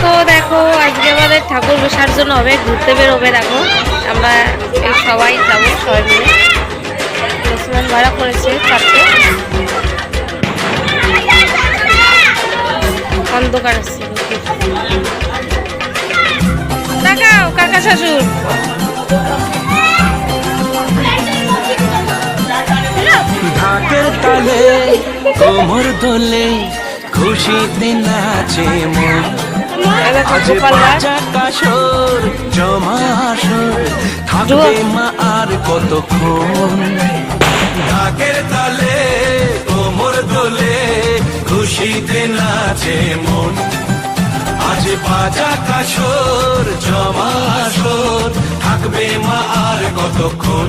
তো দেখো, আজকে আমাদের ঠাকুর বিসর্জন হবে, ঘুরতে বেরোবে দেখো। আমরা সবাই যাব, সবাই মিলে। মুসলমান ভাড়া করেছে চারটে। অন্ধকার আসছে দেখাও, কাকা শাশুর কোমর দোলে খুশিতে নাচে মন। আজ বাজা কাসর জমা আসর থাকবে মা আর কতক্ষণ? ঢাকের তালে কোমর দোলে খুশিতে নাচে মন। আজ বাজা কাসর জমা আসর থাকবে মা আর কতক্ষণ?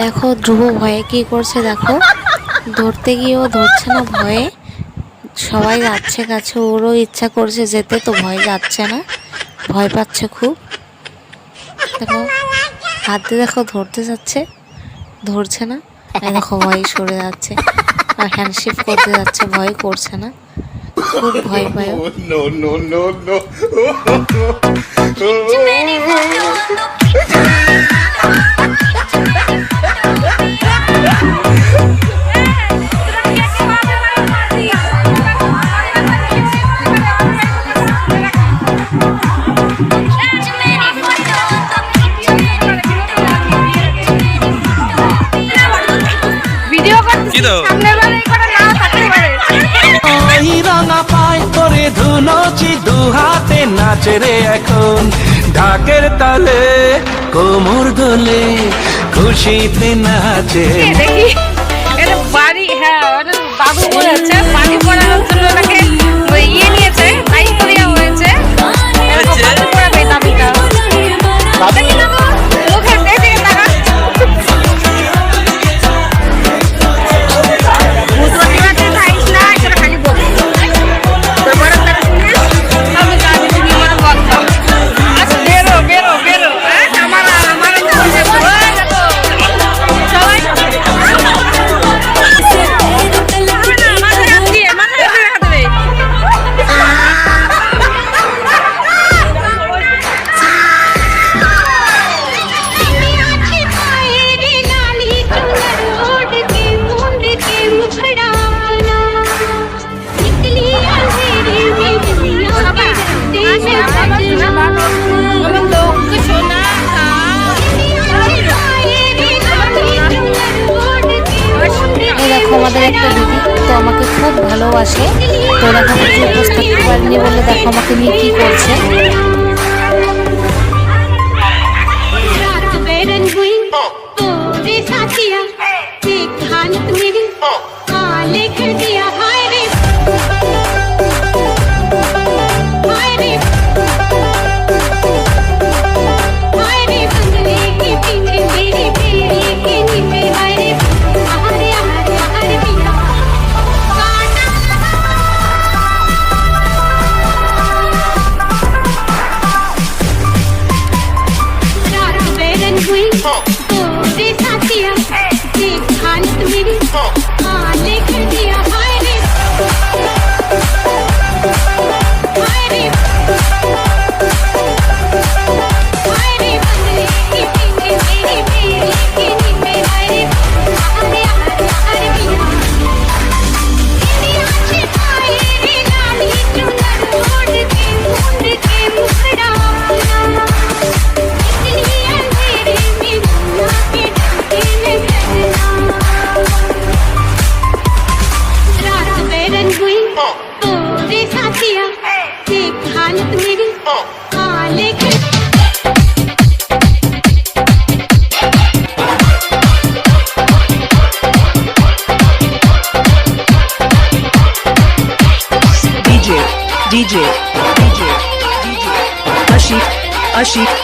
দেখো ধ্রুব ভয়ে কি করছে দেখো ধরতে গিয়েও ধরছে না ভয়ে সবাই যাচ্ছে কাছে ওরও ইচ্ছা করছে যেতে তো ভয় যাচ্ছে না ভয় পাচ্ছে খুব দেখো হাত দিয়ে দেখো ধরতে যাচ্ছে ধরছে না দেখো ভয় সরে যাচ্ছে আর হ্যান্ডশিপ করতে যাচ্ছে ভয় করছে না খুব ভয় পায়. নাচে রে এখন। ঢাকের তালে কোমর দোলে খুশিতে নাচে। দেখি এটা বাড়ি হ্যাঁ বাবু বলে হচ্ছে আমাদের একটা দিদি তো আমাকে খুব ভালোবাসে। তো দেখো উপস্থিত পারিনি বলে দেখো আমাকে নিয়ে কী করছে। DJ, DJ, DJ, DJ, Ashik, Ashik.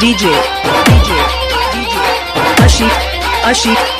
DJ, DJ, DJ, Ashik, Ashik,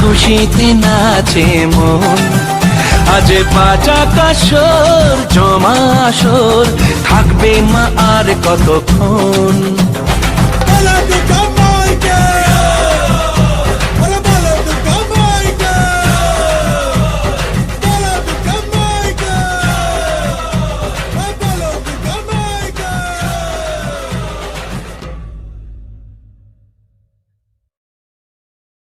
খুশিতে নাচে মন। আজ বাজা কাসর জমা আসর থাকবে মা আর কতক্ষণ?